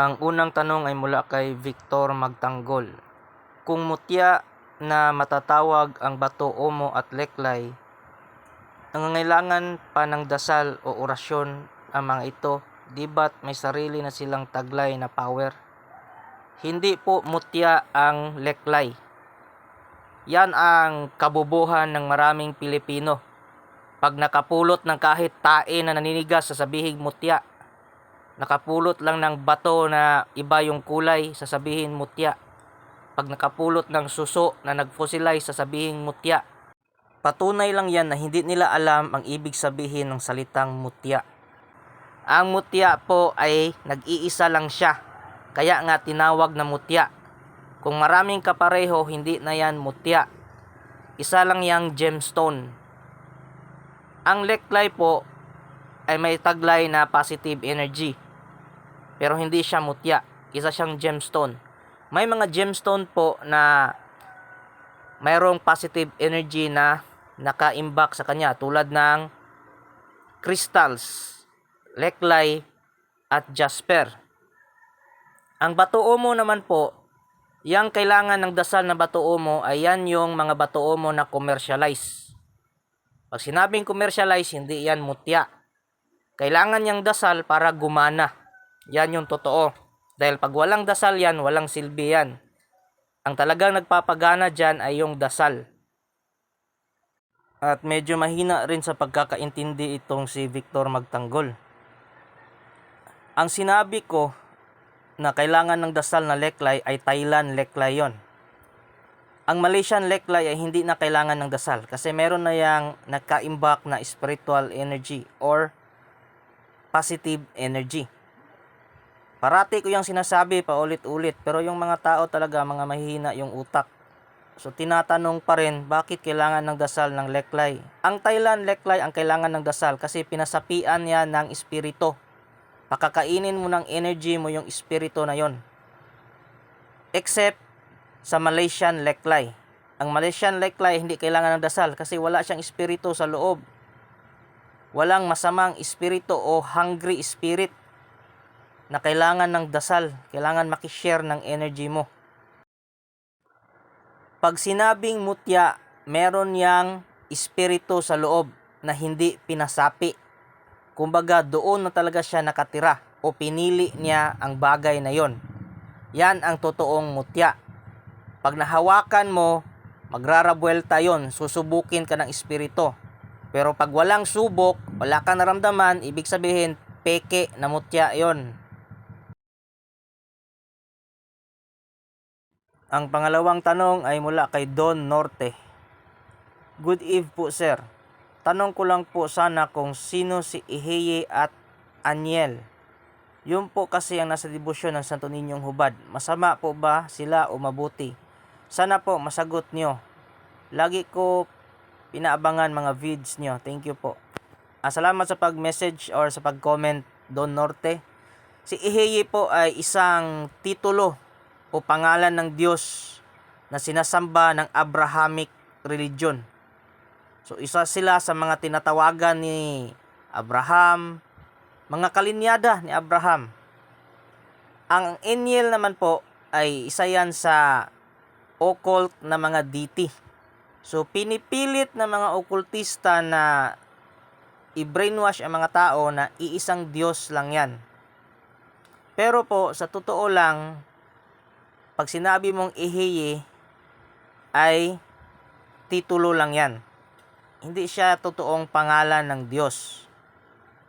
Ang unang tanong ay mula kay Victor Magtanggol. Kung mutya na matatawag ang bato, omo at leklay, nangangailangan pa ng dasal o orasyon ang mga ito, di ba't may sarili na silang taglay na power? Hindi po mutya ang leklay. Yan ang kabubuhan ng maraming Pilipino. Pag nakapulot ng kahit tae na naninigas sa sabihig mutya, nakapulot lang ng bato na iba yung kulay, sasabihin mutya. Pag nakapulot ng suso na nagfossilize, sasabihin mutya. Patunay lang yan na hindi nila alam ang ibig sabihin ng salitang mutya. Ang mutya po ay nag-iisa lang siya, kaya nga tinawag na mutya. Kung maraming kapareho, hindi na yan mutya. Isa lang yang gemstone. Ang leklay po ay may taglay na positive energy pero hindi siya mutya. Isa siyang gemstone. May mga gemstone po na mayroong positive energy na nakaimbak sa kanya tulad ng crystals, leklay, at jasper. Ang bato omo naman po, yang kailangan ng dasal na bato omo ay yan yung mga bato omo na commercialize. Pag sinabing commercialize, hindi yan mutya. Kailangan niyang dasal para gumana. Yan yung totoo. Dahil pag walang dasal yan, walang silbi yan. Ang talagang nagpapagana dyan ay yung dasal. At medyo mahina rin sa pagkakaintindi itong si Victor Magtanggol. Ang sinabi ko na kailangan ng dasal na leklay ay Thailand leklay yon. Ang Malaysian leklay ay hindi na kailangan ng dasal kasi meron na yang nakaimbak na spiritual energy or positive energy. Parati ko yung sinasabi paulit-ulit pero yung mga tao talaga mga mahihina yung utak. So tinatanong pa rin bakit kailangan ng dasal ng leklay. Ang Thailand leklay ang kailangan ng dasal kasi pinasapian niya ng espiritu. Pakakainin mo ng energy mo yung espiritu na yon. Except sa Malaysian leklay. Ang Malaysian leklay hindi kailangan ng dasal kasi wala siyang espiritu sa loob. Walang masamang espiritu o hungry spirit na kailangan ng dasal, kailangan makishare ng energy mo. Pag sinabing mutya, meron yang espiritu sa loob na hindi pinasapi. Kumbaga doon na talaga siya nakatira o pinili niya ang bagay na yon. Yan ang totoong mutya. Pag nahawakan mo, magrarabuelta yon, susubukin ka ng espiritu. Pero pag walang subok, wala ka naramdaman, ibig sabihin, peke na mutya yon. Ang pangalawang tanong ay mula kay Don Norte. Good eve po sir. Tanong ko lang po sana kung sino si Iheye at Aniel. Yun po kasi ang nasa debosyon ng Santo Ninyong Hubad. Masama po ba sila o mabuti? Sana po masagot nyo. Lagi ko pinaabangan mga vids nyo. Thank you po. Ah, salamat sa pag-message or sa pag-comment Don Norte. Si Iheye po ay isang titulo o pangalan ng Diyos na sinasamba ng Abrahamic religion. So isa sila sa mga tinatawagan ni Abraham, mga kalinyada ni Abraham. Ang Eniel naman po ay isa yan sa occult na mga deity. So pinipilit ng mga okultista na i-brainwash ang mga tao na iisang Diyos lang yan. Pero po, sa totoo lang, pag sinabi mong ihiye, ay titulo lang yan. Hindi siya totoong pangalan ng Diyos.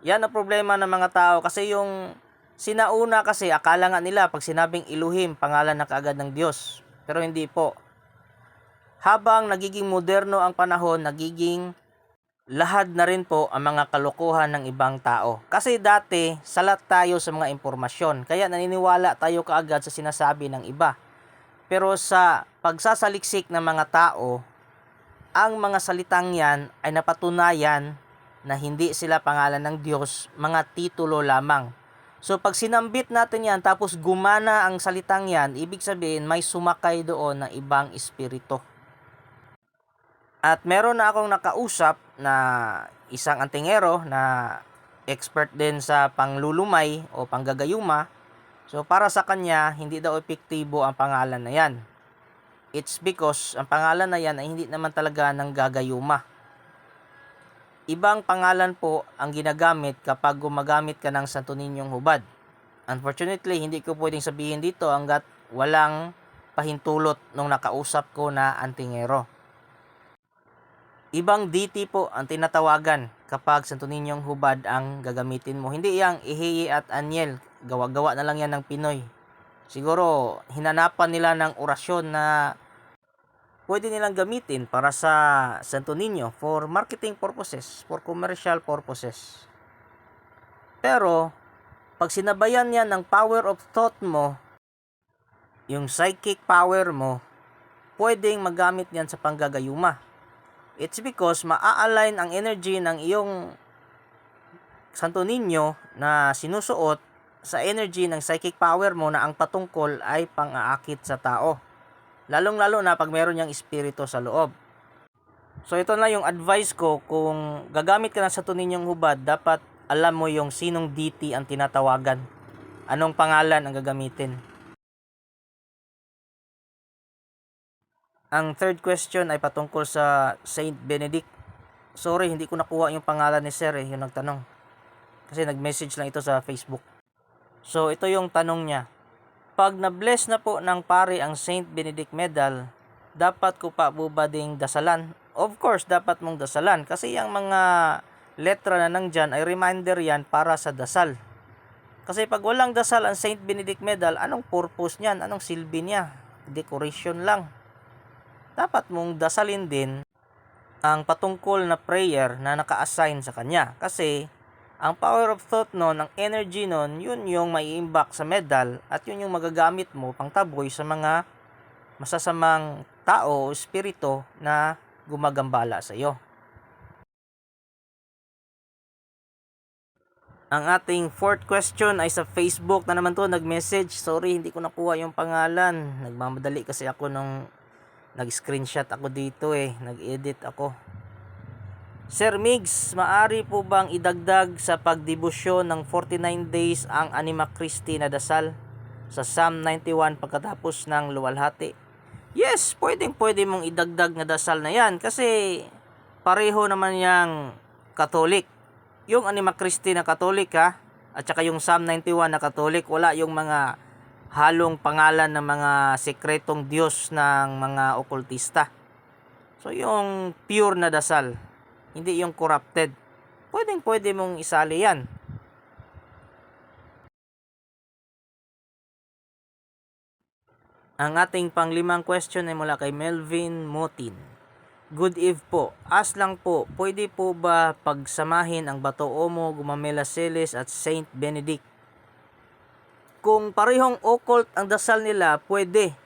Yan ang problema ng mga tao kasi yung sinauna kasi akala nga nila pag sinabing Elohim, pangalan na kaagad ng Diyos. Pero hindi po. Habang nagiging moderno ang panahon, nagiging lahad na rin po ang mga kalokohan ng ibang tao. Kasi dati, salat tayo sa mga impormasyon. Kaya naniniwala tayo kaagad sa sinasabi ng iba. Pero sa pagsasaliksik ng mga tao, ang mga salitang yan ay napatunayan na hindi sila pangalan ng Diyos, mga titulo lamang. So pag sinambit natin yan tapos gumana ang salitang yan, ibig sabihin may sumakay doon ng ibang espiritu. At meron na akong nakausap na isang antingero na expert din sa panglulumay o panggagayuma. So para sa kanya, hindi daw epektibo ang pangalan na yan. It's because ang pangalan na yan ay hindi naman talaga ng gagayuma. Ibang pangalan po ang ginagamit kapag gumagamit ka ng Santo Ninyong hubad. Unfortunately, hindi ko pwedeng sabihin dito hanggat walang pahintulot nung nakausap ko na antingero. Ibang DT po ang tinatawagan kapag Santo Ninyong hubad ang gagamitin mo. Hindi yang Ihiye at Aniel. Gawa-gawa na lang yan ng Pinoy. Siguro, hinanapan nila ng orasyon na pwede nilang gamitin para sa Santo Niño for marketing purposes, for commercial purposes. Pero, pag sinabayan yan ng power of thought mo, yung psychic power mo, pwedeng magamit yan sa panggagayuma. It's because maa-align ang energy ng iyong Santo Niño na sinusuot sa energy ng psychic power mo na ang patungkol ay pang-aakit sa tao. Lalong-lalo na pag meron niyang espiritu sa loob. So ito na yung advice ko kung gagamit ka ng Santo Ninyong hubad, dapat alam mo yung sinong DT ang tinatawagan. Anong pangalan ang gagamitin. Ang third question ay patungkol sa Saint Benedict. Sorry, hindi ko nakuha yung pangalan ni Sir eh, yung nagtanong. Kasi nag-message lang ito sa Facebook. So, ito yung tanong niya. Pag na-bless na po ng pare ang Saint Benedict Medal, dapat ko pa po ba ding dasalan? Of course, dapat mong dasalan. Kasi yung mga letra na nandyan ay reminder yan para sa dasal. Kasi pag walang dasal ang Saint Benedict Medal, anong purpose niyan? Anong silbi niya? Decoration lang. Dapat mong dasalin din ang patungkol na prayer na naka-assign sa kanya. Kasi ang power of thought nun, ang energy nun, yun yung maiimbak sa medal at yun yung magagamit mo pang taboy sa mga masasamang tao o espiritu na gumagambala sa iyo. Ang ating fourth question ay sa Facebook na naman to nag-message. Sorry, hindi ko nakuha yung pangalan. Nagmamadali kasi ako nung nag-screenshot ako dito eh. Nag-edit ako. Sir Migs, maari po bang idagdag sa pagdebosyon ng 49 days ang Anima Christi na dasal sa Psalm 91 pagkatapos ng luwalhati? Yes, pwedeng pwede mong idagdag na dasal na yan kasi pareho naman yang Katolik. Yung Anima Christi na Katolik ha, at saka yung Psalm 91 na Katolik, wala yung mga halong pangalan ng mga sekretong Diyos ng mga okultista. So yung pure na dasal, hindi yung corrupted. Pwedeng pwede mong isali yan. Ang ating panglimang question ay mula kay Melvin Motin. Good eve po. As lang po, pwede po ba pagsamahin ang Bato Omo, Gumamela Celes at Saint Benedict? Kung parehong occult ang dasal nila, pwede.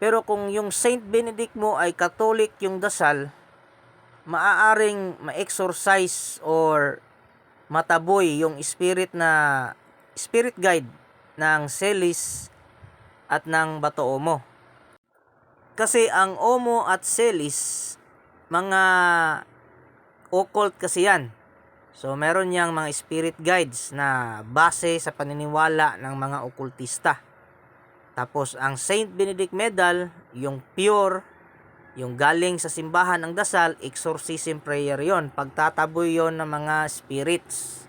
Pero kung yung Saint Benedict mo ay Catholic yung dasal, maaaring ma-exorcise or mataboy yung spirit na spirit guide ng Celis at ng Bato Omo. Kasi ang Omo at Celis, mga occult kasi yan. So meron niyang mga spirit guides na base sa paniniwala ng mga okultista. Tapos ang Saint Benedict Medal, yung pure, yung galing sa simbahan ng dasal, exorcism prayer yon. Pagtataboy yon ng mga spirits.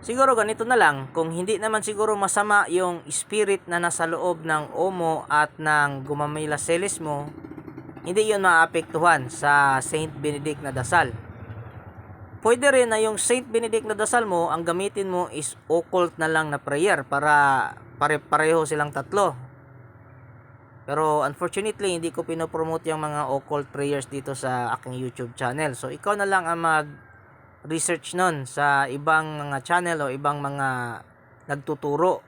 Siguro ganito na lang, kung hindi naman siguro masama yung spirit na nasa loob ng omo at ng gumamila selis mo, hindi yun maapektuhan sa Saint Benedict na dasal. Pwede rin na yung Saint Benedict na dasal mo, ang gamitin mo is occult na lang na prayer para pare-pareho silang tatlo. Pero unfortunately, hindi ko pinopromote yung mga occult prayers dito sa aking YouTube channel. So ikaw na lang ang mag research nun sa ibang mga channel o ibang mga nagtuturo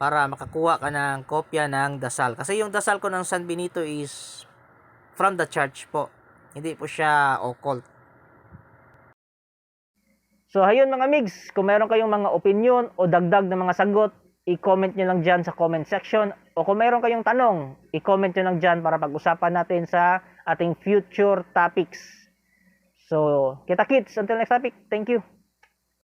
para makakuha ka ng kopya ng dasal. Kasi yung dasal ko ng San Benito is from the church po. Hindi po siya occult. So ayun mga migs, kung meron kayong mga opinion o dagdag na mga sagot, i-comment nyo lang dyan sa comment section. O kung meron kayong tanong, i-comment nyo lang dyan para pag-usapan natin sa ating future topics. So, kita kits, until next topic, thank you.